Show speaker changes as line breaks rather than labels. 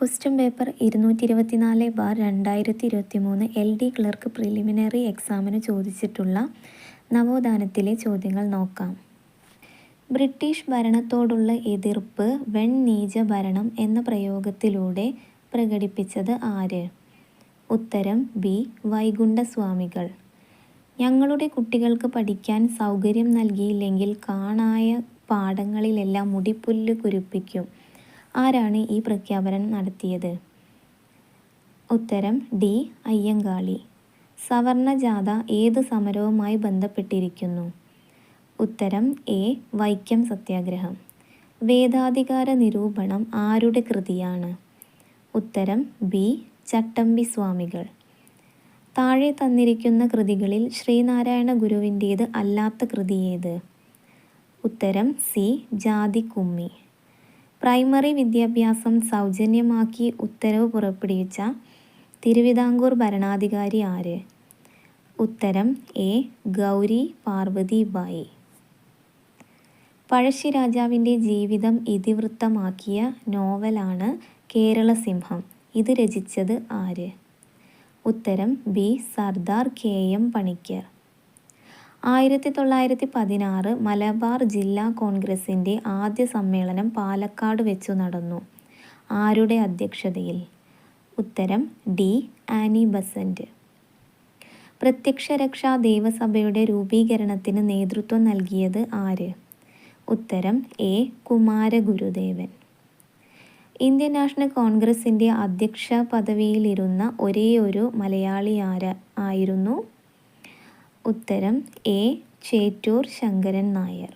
Question paper ഇരുന്നൂറ്റി ഇരുപത്തിനാല് bar രണ്ടായിരത്തി ഇരുപത്തി മൂന്ന് എൽ ഡി ക്ലർക്ക് പ്രിലിമിനറി എക്സാമിന് ചോദിച്ചിട്ടുള്ള നവോത്ഥാനത്തിലെ ചോദ്യങ്ങൾ നോക്കാം. ബ്രിട്ടീഷ് ഭരണത്തോടുള്ള എതിർപ്പ് വെൺ നീച ഭരണം എന്ന പ്രയോഗത്തിലൂടെ പ്രകടിപ്പിച്ചത് ആര്? ഉത്തരം ബി. വൈകുണ്ഠസ്വാമികൾ. ഞങ്ങളുടെ കുട്ടികൾക്ക് പഠിക്കാൻ സൗകര്യം നൽകിയില്ലെങ്കിൽ കാണായ പാഠങ്ങളിലെല്ലാം മുടിപ്പുല്ല് കുരുപ്പിക്കും. ആരാണ് ഈ പ്രഖ്യാപനം നടത്തിയത്? ഉത്തരം ഡി. അയ്യങ്കാളി. സവർണ ജാഥ ഏത് സമരവുമായി ബന്ധപ്പെട്ടിരിക്കുന്നു? ഉത്തരം എ. വൈക്കം സത്യാഗ്രഹം. വേദാധികാര നിരൂപണം ആരുടെ കൃതിയാണ്? ഉത്തരം ബി. ചട്ടമ്പി സ്വാമികൾ. താഴെ തന്നിരിക്കുന്ന കൃതികളിൽ ശ്രീനാരായണ ഗുരുവിന്റേത് അല്ലാത്ത കൃതി ഏത് ഉത്തരം സി. ജാതി കുമ്മി പ്രൈമറി വിദ്യാഭ്യാസം സൗജന്യമാക്കി ഉത്തരവ് പുറപ്പെടുവിച്ച തിരുവിതാംകൂർ ഭരണാധികാരി ആര്? ഉത്തരം എ. ഗൗരി പാർവതി ബായി. പഴശ്ശിരാജാവിന്റെ ജീവിതം ഇതിവൃത്തമാക്കിയ നോവലാണ് കേരളസിംഹം. ഇത് രചിച്ചത് ആര്? ഉത്തരം B. Sardar K. M. Panikkar. ആയിരത്തി തൊള്ളായിരത്തി പതിനാറ് മലബാർ ജില്ലാ കോൺഗ്രസിന്റെ ആദ്യ സമ്മേളനം പാലക്കാട് വെച്ചു നടന്നു. ആരുടെ അധ്യക്ഷതയിൽ? ഉത്തരം ഡി. ആനി ബസന്റ് പ്രത്യക്ഷരക്ഷാ ദേവസഭയുടെ രൂപീകരണത്തിന് നേതൃത്വം നൽകിയത് ആര്? ഉത്തരം എ. കുമാരഗുരുദേവൻ. ഇന്ത്യൻ നാഷണൽ കോൺഗ്രസിന്റെ അധ്യക്ഷ പദവിയിലിരുന്ന ഒരേയൊരു മലയാളി ആര? ആയിരുന്നു ഉത്തരം എ. ചേറ്റൂർ ശങ്കരൻ നായർ.